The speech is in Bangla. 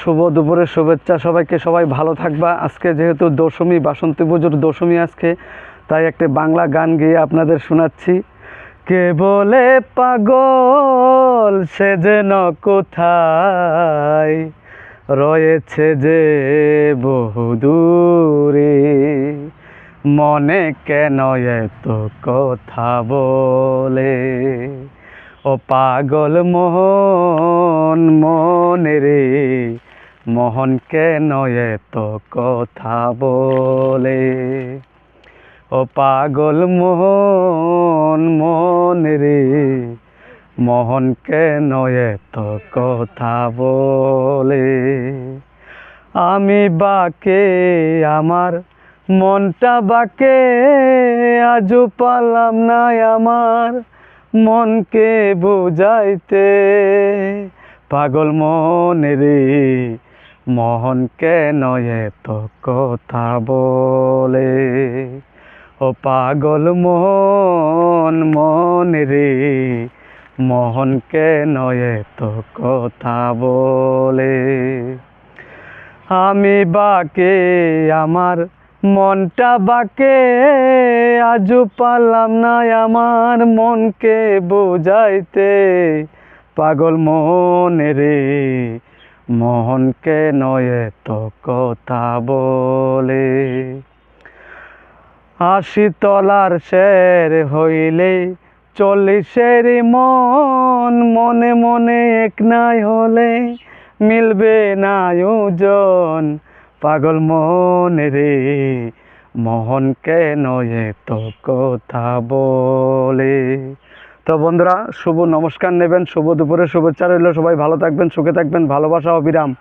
শুভ দুপুরের শুভেচ্ছা। সবাইকে সবাই ভালো থাকবা। আজকে যেহেতু দশমী, বাসন্তী পুজোর দশমী আজকে, তাই একটা বাংলা গান গিয়ে আপনাদের শোনাচ্ছি। কে বলে পাগল, সে যেন কোথায়? রয়েছে যে বহুদূরে মনে কেন এত কথা বলে? ও পাগল মোহন মনে রে। মোহন কেন এত কথা বলে। ও পাগল মোহন, মনে রে মোহন কেন এত কথা বলে। আমি বাকে, আমার মনটা বাকে, আজও পারলাম না আমার মনকে বুঝাইতে। পাগল মনে রে মোহন কেন এত কথা বলে? ও পাগল মোহন মনে রে, মোহন কেন এত কথা বলে? আমি বাকে, আমার মনটা বাকে, আজও পারলাম না আমার মনকে বোঝাইতে। পাগল মনে রে মোহনকে নয় এত কথা বলে। আশি তলার শের হইলে চল্লিশের মন মনে মনে এক নাই হলে মিলবে না ওজন। পাগল মন রে মোহন কেন এত কথা বলে। তো বন্ধুরা, শুভ নমস্কার নেবেন, শুভ দুপুরে শুভেচ্ছা রইল, সবাই ভালো থাকবেন, সুখে থাকবেন, ভালোবাসা অবিরাম